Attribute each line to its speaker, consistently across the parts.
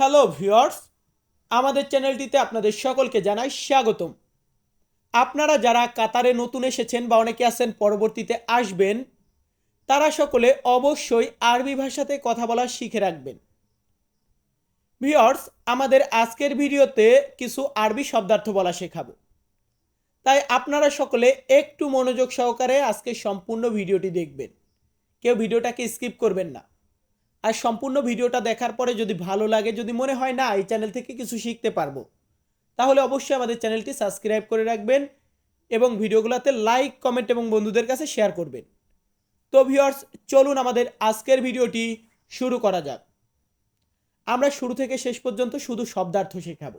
Speaker 1: Hello viewers, আমাদের চ্যানেলটিতে আপনাদের সকলকে জানাই স্বাগতম। আপনারা যারা কাতারে নতুন এসেছেন বা অনেকে আছেন পরবর্তীতে আসবেন, তারা সকলে অবশ্যই আরবি ভাষাতে কথা বলা শিখে রাখবেন। ভিউয়ার্স, আমাদের আজকের ভিডিওতে কিছু আরবি শব্দার্থ বলা শেখাবো। তাই আপনারা সকলে একটু মনোযোগ সহকারে আজকে সম্পূর্ণ ভিডিওটি দেখবেন। কেউ ভিডিওটাকে স্কিপ করবেন না। আর সম্পূর্ণ ভিডিওটা দেখার পরে যদি ভালো লাগে, যদি মনে হয় না, এই চ্যানেল থেকে কিছু শিখতে পারব, তাহলে অবশ্যই আমাদের চ্যানেলটি সাবস্ক্রাইব করে রাখবেন এবং ভিডিওগুলোতে লাইক, কমেন্ট এবং বন্ধুদের কাছে শেয়ার করবেন। তো ভিউয়ার্স, চলুন আমাদের আজকের ভিডিওটি শুরু করা যাক। আমরা শুরু থেকে শেষ পর্যন্ত শুধু শব্দার্থ শেখাব।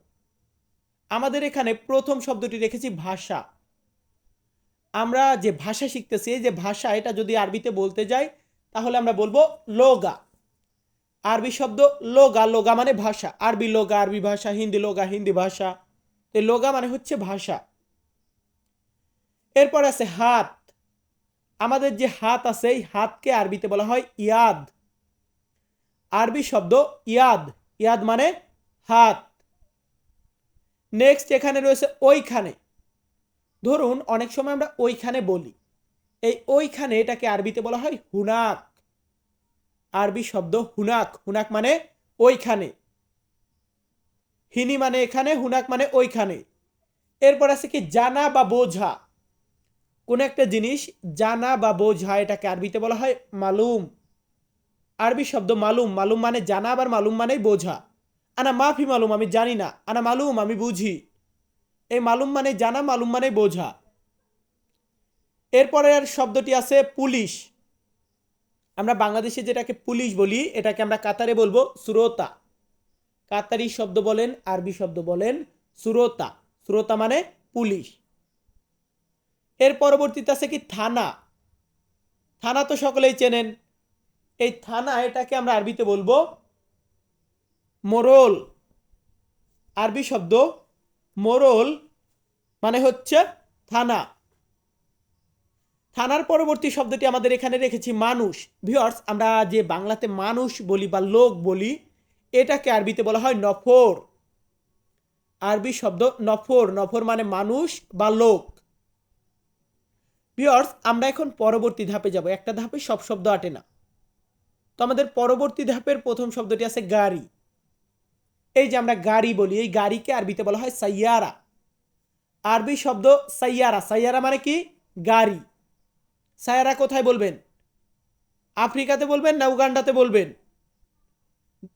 Speaker 1: আমাদের এখানে প্রথম শব্দটি রেখেছি ভাষা। আমরা যে ভাষা শিখতেছি যে ভাষা, এটা যদি আরবিতে বলতে যাই, তাহলে আমরা বলব লোগা। আরবি শব্দ লোগা লোগা মানে ভাষা। আরবি লোগা, আরবি ভাষা, হিন্দি লোগা, হিন্দি ভাষা। লোগা মানে হচ্ছে ভাষা। এরপর আছে হাত। আমাদের যে হাত আছে, এই হাতকে আরবিতে বলা হয় ইয়াদ। আরবি শব্দ ইয়াদ। ইয়াদ মানে হাত। নেক্সট এখানে রয়েছে ওইখানে। ধরুন, অনেক সময় আমরা ওইখানে বলি। এই ওইখানে এটাকে আরবিতে বলা হয় হুনাক আরবি শব্দ হুনাক হুনাক মানে ওইখানে। হিনি মানে এখানে, হুনাক মানে ওইখানে। এরপর আছে কি, জানা বা বোঝা। কোন একটা জিনিস, জানা বা বোঝা, এটাকে আরবিতে বলা হয় মালুম। আরবি শব্দ মালুম মালুম মানে জানা আবার মালুম মানে বোঝা। আনা মাফি মালুম, আমি জানি না। আনা মালুম, আমি বুঝি। এই মালুম মানে জানা, মালুম মানে বোঝা। এরপরের শব্দটি আছে পুলিশ। আমরা বাংলাদেশে যেটাকে পুলিশ বলি, এটাকে আমরা কাতারে বলব সুরোতা। কাতারি শব্দ বলেন, আরবি শব্দ বলেন সুরোতা। সুরোতা মানে পুলিশ। এর পরবর্তীতে আছে কি থানা। থানা তো সকলেই চেনেন। এই থানা, এটাকে আমরা আরবিতে বলব মোরল। আরবি শব্দ মোরল মানে হচ্ছে থানা। থানার পরবর্তী শব্দটি আমাদের এখানে রেখেছি, মানুষ। ভিওর্স আমরা যে বাংলাতে মানুষ বলি বা লোক বলি, এটাকে আরবিতে বলা হয় নফর। আরবি শব্দ নফর নফর মানে মানুষ বা লোক। ভিওর্স আমরা এখন পরবর্তী ধাপে যাব। একটা ধাপে সব শব্দ আটে না। তো আমাদের পরবর্তী ধাপের প্রথম শব্দটি আছে গাড়ি। এই যে আমরা গাড়ি বলি, এই গাড়িকে আরবিতে বলা হয় সাইয়ারা। আরবি শব্দ সাইয়ারা। সাইয়ারা মানে কি? গাড়ি। সায়ারা কোথায় বলবেন? আফ্রিকাতে বলবেন না উগান্ডাতে বলবেন?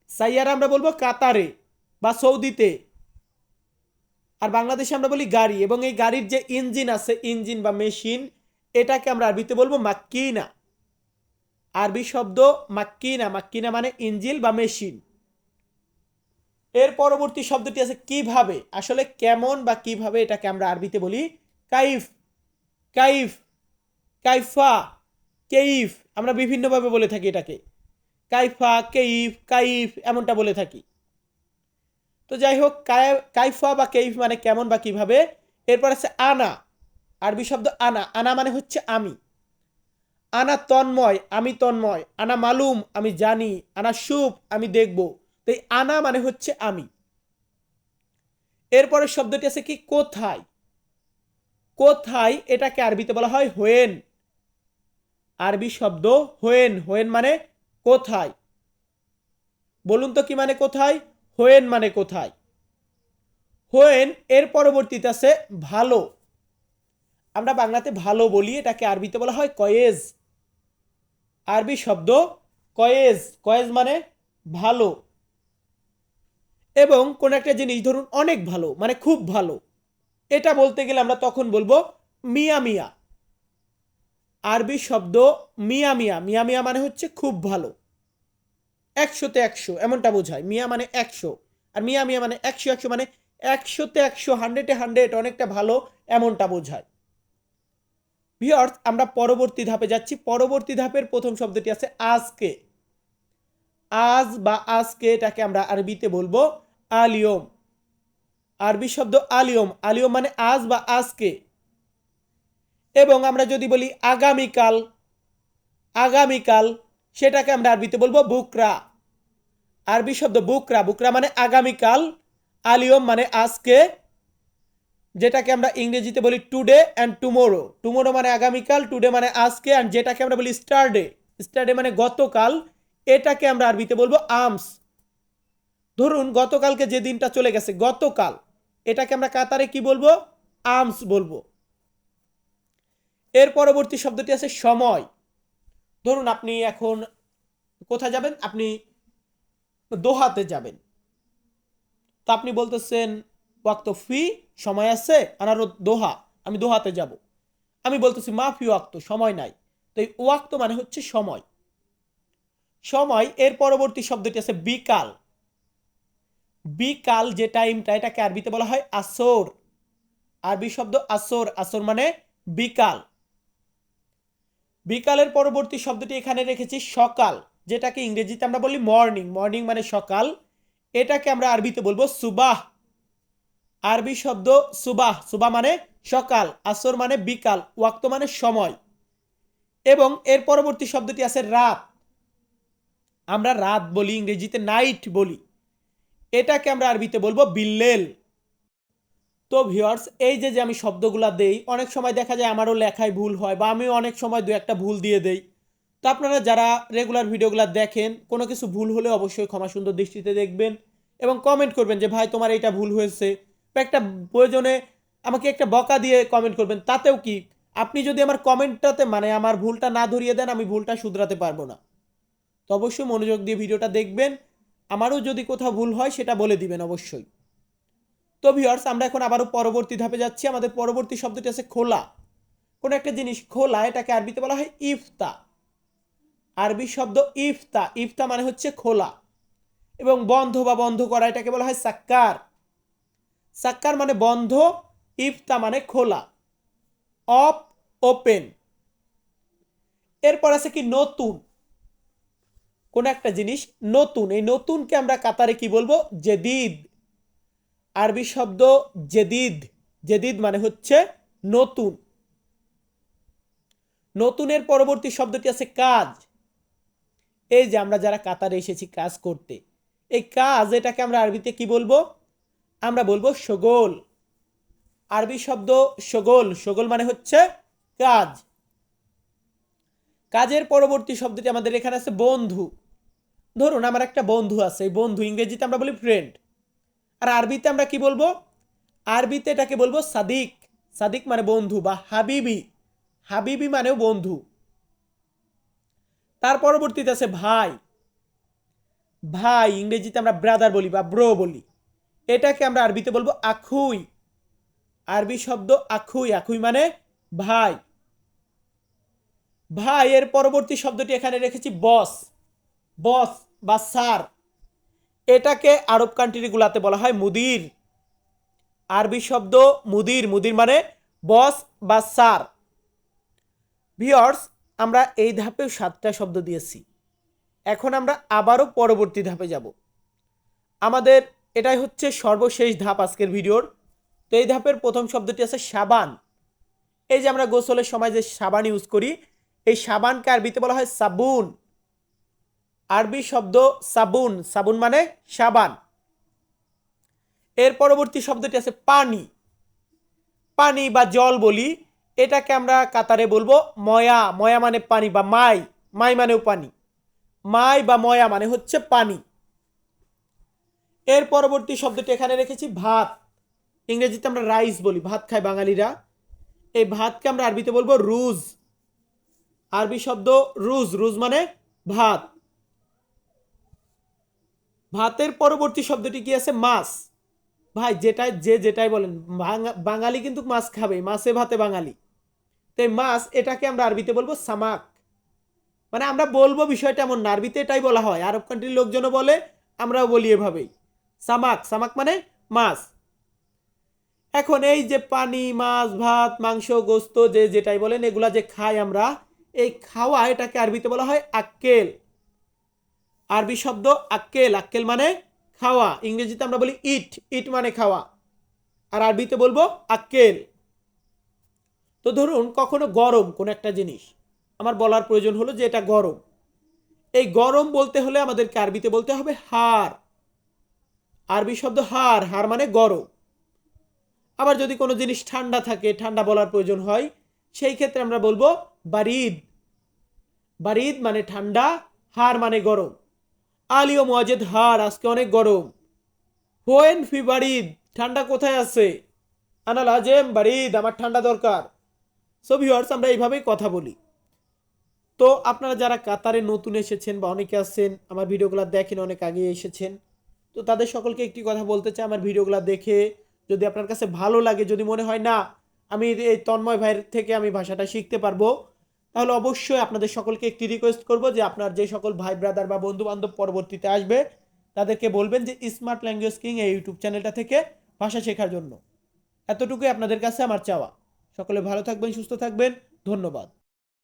Speaker 1: সাইয়ারা আমরা বলব কাতারে বা সৌদিতে। আর বাংলাদেশে আমরা বলি গাড়ি এবং এই গাড়ির যে ইঞ্জিন আছে, ইঞ্জিন বা মেশিন, এটাকে আমরা আরবিতে বলব মাক্কিনা। আরবি শব্দ মাক্কিনা মাক্কিনা মানে ইঞ্জিল বা মেশিন। এর পরবর্তী শব্দটি আছে কীভাবে? আসলে কেমন বা কীভাবে এটাকে আমরা আরবিতে বলি কাইফ। কাইফ। কাইফা, কেইফ, আমরা বিভিন্নভাবে বলে থাকি এটাকে। কাইফা, কেইফ, কাইফ, এমনটা বলে থাকি। তো যাই হোক কাইফা বা কেইফ মানে কেমন বা কীভাবে? এরপর আছে আনা, আরবি শব্দ আনা। আনা মানে হচ্ছে আমি। আনা তন্ময়, আমি তন্ময়। আনা মালুম, আমি জানি। আনা সুপ আমি দেখব। তো এই আনা মানে হচ্ছে আমি। এরপরের শব্দটি আছে কি? কোথায়? কোথায় এটাকে আরবিতে বলা হয় হোয়েন। আরবি শব্দ হোয়েন হোয়েন মানে কোথায়? বলুন তো কি মানে কোথায়? হোয়েন মানে কোথায়? হোয়েন এর পরবর্তীতে আছে ভালো। আমরা বাংলাতে ভালো বলি, এটাকে আরবিতে বলা হয় কয়েজ। আরবি শব্দ কয়েজ কয়েজ মানে ভালো। এবং কোন একটা জিনিস ধরুন অনেক ভালো মানে খুব ভালো। এটা বলতে গেলে আমরা তখন বলব মিয়া মিয়া। আরবি শব্দ মিয়া মিয়া। মিয়া মিয়া মানে হচ্ছে খুব ভালো। একশোতে একশো, এমনটা বোঝায়। মিয়া মানে একশো। আর মিয়া মিয়া মানে একশো একশো মানে একশোতে একশো, হান্ড্রেডে হান্ড্রেড, অনেকটা ভালো, এমনটা বোঝায়। ভিওর্স, আমরা পরবর্তী ধাপে যাচ্ছি। পরবর্তী ধাপের প্রথম শব্দটি আছে আজকে। আজ বা আজকে এটাকে আমরা আরবিতে বলব আলিয়ম। আরবি শব্দ আলিয়ম। আলিয়ম মানে আজ বা আজকে। এবং আমরা যদি বলি আগামীকাল আগামীকাল, সেটাকে আমরা আরবিতে বলব বুকরা। আরবি শব্দ বুকরা বুকরা মানে আগামীকাল, আলিয়ম মানে আজকে। যেটাকে আমরা ইংরেজিতে বলি টুডে অ্যান্ড টুমোরো। টুমোরো মানে আগামীকাল, টুডে মানে আজকে, অ্যান্ড যেটাকে আমরা বলি স্টারডে। স্টারডে মানে গতকাল, এটাকে আমরা আরবিতে বলব আমস। ধরুন গতকালকে যে দিনটা চলে গেছে, গতকাল, এটাকে আমরা কাতারে কি বলব? আমস বলব। এর পরবর্তী শব্দটি আছে সময়। ধরুন আপনি এখন কোথায় যাবেন? আপনি দোহাতে যাবেন। তো আপনি বলতেছেন, ওয়াক্ত ফি, সময় আছে আনার দোহা, আমি দোহাতে যাব। আমি বলতেছি মা ফি ওয়াক্ত, সময় নাই। তো এই ওয়াক্ত মানে হচ্ছে সময়। সময়, এর পরবর্তী শব্দটি আছে বিকাল। বিকাল যে টাইমটা, এটাকে আরবিতে বলা হয় আসর। আরবি শব্দ আসর আসর মানে বিকাল। বিকালের পরবর্তী শব্দটি এখানে রেখেছি, সকাল, যেটাকে ইংরেজিতে আমরা বলি মর্নিং মর্নিং মানে সকাল। এটাকে আমরা আরবিতে বলব সুবাহ। আরবি শব্দ সুবাহ। সুবাহ মানে সকাল, আসর মানে বিকাল, ওয়াক্ত মানে সময়। এবং এর পরবর্তী শব্দটি আছে রাত। আমরা রাত বলি, ইংরেজিতে নাইট বলি। এটাকে আমরা আরবিতে বলব বিল্লেল। তো ভিওয়ার্স এই যে যে আমি শব্দগুলো দেই, অনেক সময় দেখা যায় আমারও লেখায় ভুল হয় বা আমিও অনেক সময় দু একটা ভুল দিয়ে দেই। তো আপনারা যারা রেগুলার ভিডিওগুলো দেখেন, কোনো কিছু ভুল হলে অবশ্যই ক্ষমা সুন্দর দৃষ্টিতে দেখবেন এবং কমেন্ট করবেন যে, ভাই, তোমার এটা ভুল হয়েছে। বা একটা প্রয়োজনে আমাকে একটা বকা দিয়ে কমেন্ট করবেন, তাতেও কি? আপনি যদি আমার কমেন্টটাতে মানে আমার ভুলটা না ধরিয়ে দেন, আমি ভুলটা শুধরাতে পারব না। তো অবশ্যই মনোযোগ দিয়ে ভিডিওটা দেখবেন। আমারও যদি কোথাও ভুল হয়, সেটা বলে দিবেন অবশ্যই। তো ভিওর্স আমরা এখন আবারও পরবর্তী ধাপে যাচ্ছি। আমাদের পরবর্তী শব্দটি আছে খোলা। কোনো একটা জিনিস খোলা, এটাকে আরবিতে বলা হয় ইফতা। আরবি শব্দ ইফতা ইফতা মানে হচ্ছে খোলা। এবং বন্ধ বা বন্ধ করা, এটাকে বলা হয় সাক্কার। সাক্কার মানে বন্ধ, ইফতা মানে খোলা। Off, open. এরপর আছে কি নতুন। কোন একটা জিনিস নতুন, এই নতুনকে আমরা কাতারে কি বলব? জেদিদ। আরবি শব্দ জেদিদ। জেদিদ মানে হচ্ছে নতুন। নতুনের পরবর্তী শব্দটি আছে কাজ। এই যে আমরা যারা কাতারে এসেছি কাজ করতে, এই কাজ এটাকে আমরা আরবিতে কি বলব? আমরা বলব সগোল। আরবি শব্দ সগোল সগোল মানে হচ্ছে কাজ। কাজের পরবর্তী শব্দটি আমাদের এখানে আছে বন্ধু। ধরুন আমার একটা বন্ধু আছে, এই বন্ধু ইংরেজিতে আমরা বলি ফ্রেন্ড আর আরবিতে আমরা কি বলব? আরবিতে এটাকে বলব সাদিক। সাদিক মানে বন্ধু বা হাবিবি। হাবিবি মানেও বন্ধু। তার পরবর্তীতে আছে ভাই। ভাই, ইংরেজিতে আমরা ব্রাদার বলি বা ব্রো বলি। এটাকে আমরা আরবিতে বলব আখুই। আরবি শব্দ আখুই। আখুই মানে ভাই। ভাই এর পরবর্তী শব্দটি এখানে রেখেছি বস। বস বা স্যার। এটাকে আরব কান্ট্রিগুলাতে বলা হয় মুদির। আরবি শব্দ মুদির মুদির মানে বস বা সার। ভিওর্স আমরা এই ধাপেও সাতটা শব্দ দিয়েছি। এখন আমরা আবারও পরবর্তী ধাপে যাব। আমাদের এটাই হচ্ছে সর্বশেষ ধাপ আজকের ভিডিওর। তো এই ধাপের প্রথম শব্দটি আছে সাবান। এই যে আমরা গোসলের সময় যে সাবান ইউজ করি, এই সাবানকে আরবিতে বলা হয় সাবুন। আরবি শব্দ সাবুন সাবুন মানে সাবান। এর পরবর্তী শব্দটি আছে পানি। পানি বা জল বলি, এটাকে আমরা কাতারে বলব ময়া। ময়া মানে পানি বা মাই। মাই মানেও পানি। মাই বা ময়া মানে হচ্ছে পানি। এর পরবর্তী শব্দটি এখানে রেখেছি ভাত। ইংরেজিতে আমরা রাইস বলি, ভাত খায় বাঙালিরা। এই ভাতকে আমরা আরবিতে বলব রুজ। আরবি শব্দ রুজ রুজ মানে ভাত। ভাতের পরবর্তী শব্দটি কি আছে? মাছ। ভাই যেটা যে যেটাই বলেন বাঙালি কিন্তু মাছ খাবে, মাছে ভাতে বাঙালি। তাই মাছ, এটাকে আমরা আরবিতে বলব সামাক। মানে আমরা বলব বিষয়টা এমন আরবিতে এটাই বলা হয়। আরব কান্ট্রির লোকজনও বলে, আমরাও বলি এভাবেই। সামাক সামাক মানে মাছ। এখন এই যে পানি, মাছ, ভাত, মাংস, গোস্ত, যে যেটাই বলেন, এগুলা যে খাই আমরা, এই খাওয়া এটাকে আরবিতে বলা হয় আক্কেল। আরবি শব্দ আক্কেল আক্কেল মানে খাওয়া। ইংরেজিতে আমরা বলি ইট ইট মানে খাওয়া। আর আরবিতে বলব আক্কেল। তো ধরুন কখনো গরম কোন একটা জিনিস। আমার বলার প্রয়োজন হলো যে এটা গরম। এই গরম বলতে হলে আমাদেরকে আরবিতে বলতে হবে হার। আরবি শব্দ হার হার মানে গরম। আবার যদি কোনো জিনিস ঠান্ডা থাকে, ঠান্ডা বলার প্রয়োজন হয়, সেই ক্ষেত্রে আমরা বলব বারিদ। বারিদ মানে ঠান্ডা, হার মানে গরম। আলী ও মোয়াজেদ হার, আজকে অনেক গরম। হোয়েন ফি বাড়িদ ঠান্ডা কোথায় আছে? আনাল আজেম বারিদ, আমার ঠান্ডা দরকার। সো ভিউয়ার্স আমরা এইভাবেই কথা বলি। তো আপনারা যারা কাতারে নতুন এসেছেন বা অনেকে আসছেন আমার ভিডিওগুলো দেখেন, অনেক আগে এসেছেন, তো তাদের সকলকে একটি কথা বলতে চাই, আমার ভিডিওগুলো দেখে যদি আপনার কাছে ভালো লাগে, যদি মনে হয় না, আমি এই তন্ময় ভাইয়ের থেকে আমি ভাষাটা শিখতে পারব তাহলে অবশ্যই আপনাদের সকলকে একটি রিকোয়েস্ট করব যে আপনার যে সকল ভাই ব্রাদার বা বন্ধু বান্ধব পরবর্তীতে আসবে, তাদেরকে বলবেন যে স্মার্ট ল্যাঙ্গুয়েজ কিং এই ইউটিউব চ্যানেলটা থেকে ভাষা শেখার জন্য। এতটুকুই আপনাদের কাছে আমার চাওয়া। সকলে ভালো থাকবেন, সুস্থ থাকবেন। ধন্যবাদ।